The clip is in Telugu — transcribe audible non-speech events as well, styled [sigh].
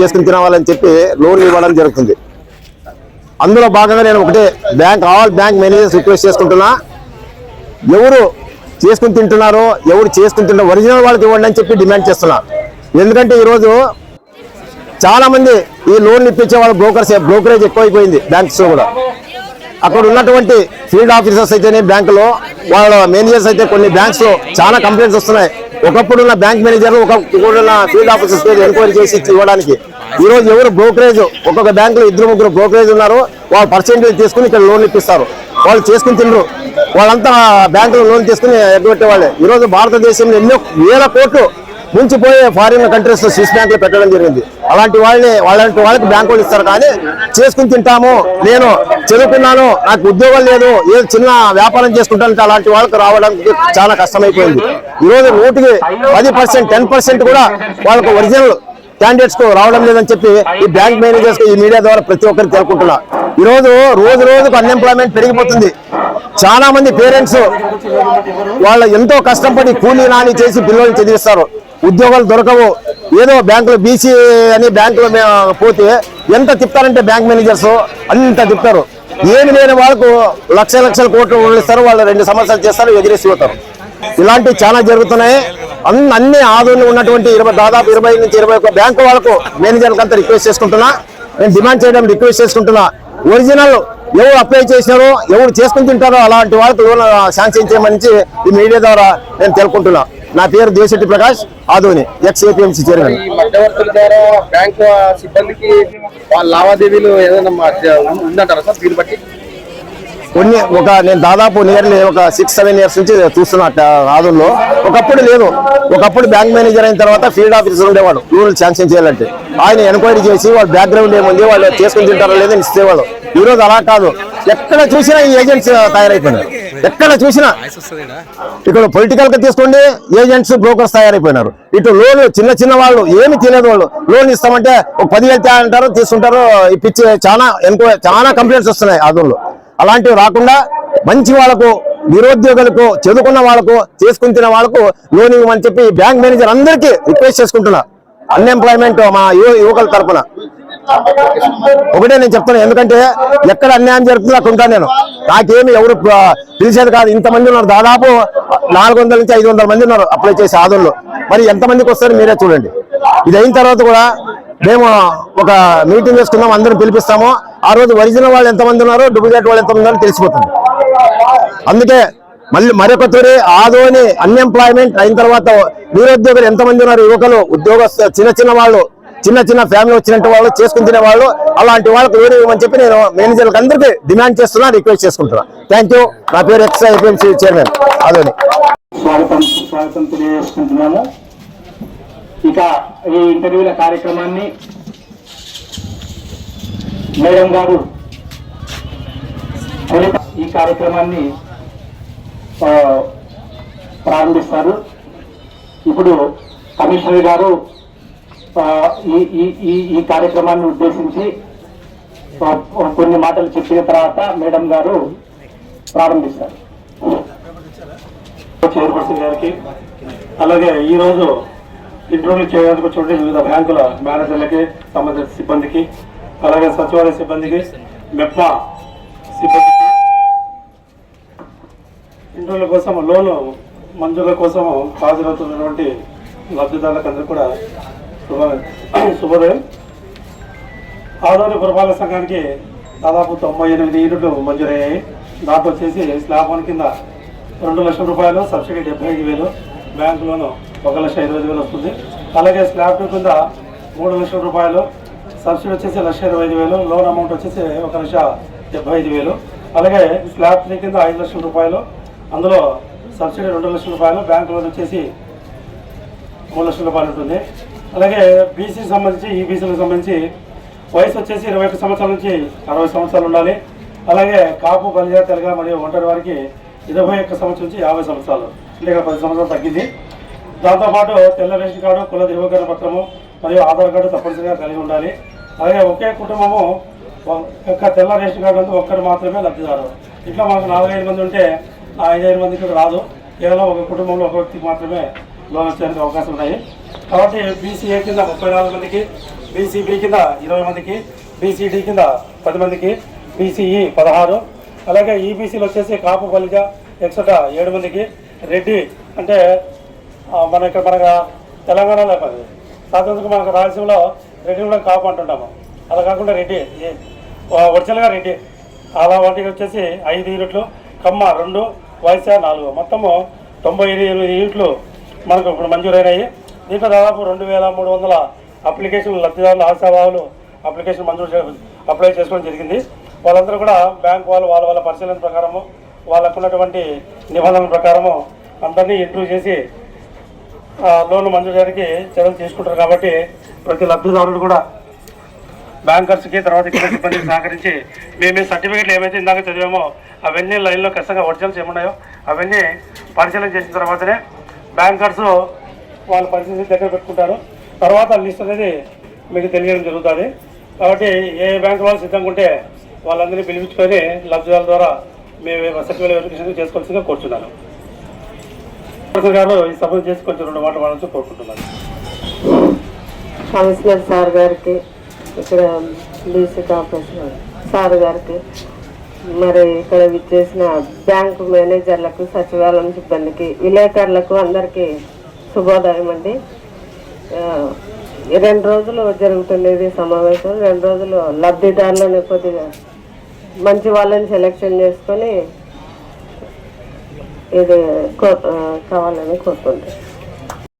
చేసుకుని తినవాలని చెప్పి లోన్ ఇవ్వడం జరుగుతుంది. అందులో భాగంగా నేను ఒకటే bank all bank managers request చేసుకుంటున్నా. ఎవరు చేసుకుని తింటున్నారో ఎవరు చేసుకుని తింటారో ఒరిజినల్ వాళ్ళకి ఇవ్వండి అని చెప్పి డిమాండ్ చేస్తున్నా. ఎందుకంటే ఈరోజు చాలా మంది ఈ లోన్లు ఇప్పించే వాళ్ళ బ్రోకర్స్ బ్రోకరేజ్ ఎక్కువైపోయింది బ్యాంక్స్లో కూడా. అక్కడ ఉన్నటువంటి ఫీల్డ్ ఆఫీసర్స్ అయితేనే బ్యాంకులో వాళ్ళ మేనేజర్స్ అయితే కొన్ని బ్యాంక్స్ చాలా కంప్లైంట్స్ వస్తున్నాయి. ఒకప్పుడు ఉన్న బ్యాంక్ మేనేజర్ ఒకప్పుడు ఉన్న ఫీల్డ్ ఆఫీసర్స్ ఎంక్వైరీ చేసి ఇవ్వడానికి. ఈ రోజు ఎవరు బ్రోకరేజ్ ఒక్కొక్క బ్యాంకులో ఇద్దరు ముగ్గురు బ్రోకరేజ్ ఉన్నారు వాళ్ళు పర్సెంటేజ్ తీసుకుని ఇక్కడ లోన్లు ఇప్పిస్తారు. వాళ్ళు చేసుకుని తినరు. వాళ్ళంతా బ్యాంకులో లోన్ తీసుకుని ఎగ్గొట్టే వాళ్ళే ఈరోజు భారతదేశంలో ఎన్నో వేల కోట్లు మించిపోయే ఫారిన్ కంట్రీస్ స్విస్ బ్యాంక్ పెట్టడం జరిగింది. అలాంటి వాళ్ళని వాళ్ళంటి వాళ్ళకి బ్యాంకు వాళ్ళు ఇస్తారు. కానీ చేసుకుని తింటాము. నేను చదువుకున్నాను. నాకు ఉద్యోగం లేదు. ఏదో చిన్న వ్యాపారం చేసుకుంటానంటే అలాంటి వాళ్ళకి రావడానికి చాలా కష్టమైపోయింది. ఈ రోజు నూటికి పది పర్సెంట్ టెన్ పర్సెంట్ కూడా వాళ్ళకు ఒరిజినల్ క్యాండిడేట్స్కు రావడం లేదని చెప్పి ఈ బ్యాంక్ మేనేజర్స్ ఈ మీడియా ద్వారా ప్రతి ఒక్కరికి తెలుపుకుంటున్నా. ఈ రోజు రోజు రోజుకు అన్ఎంప్లాయ్మెంట్ పెరిగిపోతుంది. చాలా మంది పేరెంట్స్ వాళ్ళ ఎంతో కష్టపడి కూలీ నాని చేసి పిల్లల్ని చదివిస్తారు ఉద్యోగాలు దొరకవు. ఏదో బ్యాంకులో బీసీ అని బ్యాంకులో మేము పోతే ఎంత తిప్పారంటే బ్యాంక్ మేనేజర్స్? అంత తిప్పారు ఏమి లేని వాళ్ళకు లక్ష లక్షల కోట్లు ఇస్తారు వాళ్ళు రెండు సంవత్సరాలు చేస్తారు ఎగిరేసి పోతారు. ఇలాంటివి చాలా జరుగుతున్నాయి. అన్ని అన్ని ఆధునిక ఉన్నటువంటి ఇరవై దాదాపు ఇరవై నుంచి ఇరవై ఒక్క బ్యాంకు వాళ్ళకు మేనేజర్లకు అంతా రిక్వెస్ట్ చేసుకుంటున్నా. నేను డిమాండ్ చేయడం రిక్వెస్ట్ చేసుకుంటున్నా. ఒరిజినల్ ఎవరు అప్లై చేసినారో ఎవరు చేసుకుని తింటారో అలాంటి వాళ్ళకి లోన్ శాంక్షన్ చేయమని ఈ మీడియా ద్వారా నేను తెలుపుకుంటున్నా. నా పేరు Desetti Prakash Adoni ex APMC chairman. మధ్యవర్తుల ద్వారా బ్యాంక్ సిబ్బందికి వాళ్ళ లావాదేవీలు ఏదైనా మా- ఉందంటారా సార్? దీన్ని బట్టి? కొన్ని ఒక నేను దాదాపు నియర్లీ ఒక సిక్స్ సెవెన్ ఇయర్స్ నుంచి చూస్తున్నా ఆదంలో ఒకప్పుడు లేదు. ఒకప్పుడు బ్యాంక్ మేనేజర్ అయిన తర్వాత ఫీల్డ్ ఆఫీసర్ ఉండేవాడు. లోన్లు శాంక్షన్ చేయాలంటే. ఆయన ఎంక్వైరీ చేసి వాళ్ళ బ్యాక్గ్రౌండ్ ఏముంది వాళ్ళు చేసుకుని తింటారో లేదని ఇచ్చేవాడు. ఈ రోజు అలా కాదు. ఎక్కడ చూసినా ఈ ఏజెంట్స్ తయారైపోయినారు ఎక్కడ చూసినా ఇక్కడ పొలిటికల్గా తీసుకోండి ఏజెంట్స్ బ్రోకర్స్ తయారైపోయినారు. ఇటు లోన్ చిన్న చిన్న వాళ్ళు ఏమి తినేది వాళ్ళు. లోన్ ఇస్తామంటే ఒక పదివేలు అంటారు తీసుకుంటారు. ఇప్పించి చాలా ఎంక్వైరీ చాలా కంప్లైంట్స్ వస్తున్నాయి ఆదంలో అలాంటివి రాకుండా మంచి వాళ్ళకు నిరుద్యోగులకు చదువుకున్న వాళ్ళకు చేసుకుని తిన వాళ్ళకు లోన్ ఇవ్వమని చెప్పి బ్యాంక్ మేనేజర్ అందరికీ రిక్వెస్ట్ చేసుకుంటున్నా. అన్ఎంప్లాయ్మెంట్ మా యువ యువకుల తరపున. ఒకటే నేను చెప్తాను ఎందుకంటే ఎక్కడ అన్యాయం జరుగుతుందో అక్కడ ఉంటాను నేను. నాకేమి ఎవరు పిలిచేది కాదు. ఇంతమంది ఉన్నారు. దాదాపు నాలుగు వందల నుంచి ఐదు వందల మంది ఉన్నారు అప్లై చేసే ఆదంలో మరి ఎంతమందికి వస్తారు మీరే చూడండి. ఇది అయిన తర్వాత కూడా మేము ఒక మీటింగ్ చేసుకుందాం అందరం పిలిపిస్తాము. ఆ రోజు ఒరిజినల్ వాళ్ళు ఎంతమంది ఉన్నారో డూప్లికేట్ వాళ్ళు ఎంతమంది ఉన్నారో తెలిసిపోతుంది. అందుకే మళ్ళీ మరొక తొలి ఆదోని అన్ఎంప్లాయ్మెంట్ అయిన తర్వాత నిరుద్యోగులు ఎంతమంది ఉన్నారు యువకులు ఉద్యోగస్తు చిన్న చిన్న వాళ్ళు చిన్న చిన్న ఫ్యామిలీ వచ్చినట్టు వాళ్ళు చేసుకుని తినే వాళ్ళు అలాంటి వాళ్ళకి వేరే ఇవ్వమని చెప్పి నేను మేనేజర్లకు అందరికీ డిమాండ్ చేస్తున్నా రిక్వెస్ట్ చేసుకుంటున్నా. థ్యాంక్ యూ నా పేరు ఎక్స్ట్రా ఎఫ్ఎంసీ చైర్మన్ అదోని స్వాగతం స్వాగతం తెలియజేసుకుంటున్నాము. ఇక ఈ ఇంటర్వ్యూల కార్యక్రమాన్ని మేడం గారు ఈ కార్యక్రమాన్ని ప్రారంభిస్తారు. ఇప్పుడు కమిషనర్ గారు ఈ ఈ ఈ- ఈ కార్యక్రమాన్ని ఉద్దేశించి కొన్ని మాటలు చెప్పిన తర్వాత మేడం గారు ప్రారంభిస్తారు. చైర్పర్సన్ గారికి అలాగే ఈరోజు రోజు ఇంటర్వ్యూ చేయడానికి వచ్చినటువంటి వివిధ బ్యాంకుల మేనేజర్లకి సంబంధించిన సిబ్బందికి అలాగే సచివాలయ సిబ్బందికి మెప్పా సిబ్బందికి ఇంటర్వ్యూల కోసం లోను మంజూరుల కోసం హాజరవుతున్నటువంటి లబ్ధిదారులకు అందరూ కూడా [clears throat] శుభోదయం. ఆదోని పురపాలక సంఘానికి దాదాపు తొంభై ఎనిమిది యూనిట్లు మంజూరయ్యాయి దాంట్లో వచ్చేసి స్లాబ్ వన్ కింద రెండు లక్షల రూపాయలు సబ్సిడీ డెబ్బై ఐదు వేలు బ్యాంకులోను ఒక లక్ష ఇరవై ఐదు వేలు వస్తుంది. అలాగే స్లాబ్ టూ కింద మూడు లక్షల రూపాయలు సబ్సిడీ వచ్చేసి లక్ష ఇరవై ఐదు వేలు లోన్ అమౌంట్ వచ్చేసి ఒక లక్ష డెబ్బై ఐదు వేలు. అలాగే స్లాబ్ త్రీ కింద ఐదు లక్షల రూపాయలు అందులో సబ్సిడీ రెండు లక్షల రూపాయలు బ్యాంక్ లోన్ వచ్చేసి మూడు లక్షల రూపాయలు ఉంటుంది. అలాగే బీసీ సంబంధించి ఈ బీసీలకు సంబంధించి వయసు వచ్చేసి ఇరవై ఒక్క సంవత్సరాల నుంచి అరవై సంవత్సరాలు ఉండాలి. అలాగే కాపు బలిజా తెలుగు మరియు ఒంటరి వారికి ఇరవై ఒక్క సంవత్సరం నుంచి యాభై సంవత్సరాలు. అంటే ఇక్కడ పది సంవత్సరాలు తగ్గింది. దాంతోపాటు తెల్ల రేషన్ కార్డు కుల ధృవీకరణ పత్రము మరియు ఆధార్ కార్డు తప్పనిసరిగా కలిగి ఉండాలి. అలాగే ఒకే కుటుంబము యొక్క ఒక్క తెల్ల రేషన్ కార్డు అంతా ఒక్కరు మాత్రమే లబ్ధిదారు. ఇట్లా మనకు నాలుగైదు మంది ఉంటే ఆ ఐదైదు మందికి రాదు. కేవలం ఒక కుటుంబంలో ఒక వ్యక్తికి మాత్రమే లోన్ వచ్చేందుకు అవకాశం ఉన్నాయి. కాబట్టి బీసీఏ కింద ముప్పై నాలుగు మందికి బీసీబీ కింద ఇరవై మందికి బీసీడీ కింద పది మందికి బీసీఈ పదహారు. అలాగే ఈబీసీలు వచ్చేసి కాపు బలిజ ఎక్సట్రా ఏడు మందికి రెడ్డి అంటే మన ఇక్కడ మనకు తెలంగాణలో పది సాధారణంగా మనకు రాయలసీమలో రెడ్డి కూడా కాపు అంటుంటాము. అలా కాకుండా రెడ్డి ఒరిజినల్గా రెడ్డి. అలా వాటికి వచ్చేసి ఐదు యూనిట్లు కమ్మ రెండు వైసా నాలుగు. మొత్తము తొంభై ఎనిమిది యూనిట్లు మనకు ఇప్పుడు మంజూరైనాయి. దీంట్లో దాదాపు రెండు వేల మూడు వందల అప్లికేషన్లు లబ్ధిదారులు ఆశావాహులు అప్లికేషన్ మంజూరు చే- అప్లై చేసుకోవడం జరిగింది. వాళ్ళందరూ కూడా బ్యాంక్ వాళ్ళు వాళ్ళ వాళ్ళ పరిశీలన ప్రకారము వాళ్ళకు ఉన్నటువంటి నిబంధనల ప్రకారము అందరినీ ఇంటర్వ్యూ చేసి లోన్ మంజూరు చేయడానికి చర్యలు తీసుకుంటారు కాబట్టి ప్రతి లబ్ధిదారుడు కూడా బ్యాంకర్స్కి తర్వాత ఇక్కడ సిబ్బందికి సహకరించి మేము సర్టిఫికేట్లు ఏమైతే ఇందాక చదివామో అవన్నీ లైన్లో ఖచ్చితంగా ఒరిజినల్స్ ఏమున్నాయో అవన్నీ పరిశీలన చేసిన తర్వాతనే బ్యాంకర్స్ వాళ్ళ పరిస్థితి దగ్గర పెట్టుకుంటారు. తర్వాత లిస్ట్ అనేది మీకు తెలియడం జరుగుతుంది. కాబట్టి ఏ బ్యాంక్ వాళ్ళు సిద్ధంగా ఉంటే వాళ్ళందరినీ పిలిపించుకొని లబ్ధిదారుల ద్వారా మేము సర్టిఫికేట్ వెరిఫికేషన్ చేసుకోవాల్సిందిగా కోరుతున్నాను గారు ఈ సభ చేసి కొంచెం రెండు మాటలు వాడాల్సి కోరుకుంటున్నాను. కమిషనర్ సార్ గారికి ఇక్కడ డీసీ కార్పొరేషన్ సార్ గారికి. మరి ఇక్కడ విచ్చేసిన బ్యాంకు మేనేజర్లకు సచివాలయం సిబ్బందికి విలేకరులకు అందరికీ శుభోదయం అండి. రెండు రోజులు జరుగుతున్నది సమావేశం. రెండు రోజులు లబ్ధిదారులను కొద్దిగా మంచి వాళ్ళని సెలెక్షన్ చేసుకొని ఇది కావాలని కోరుకుంటాను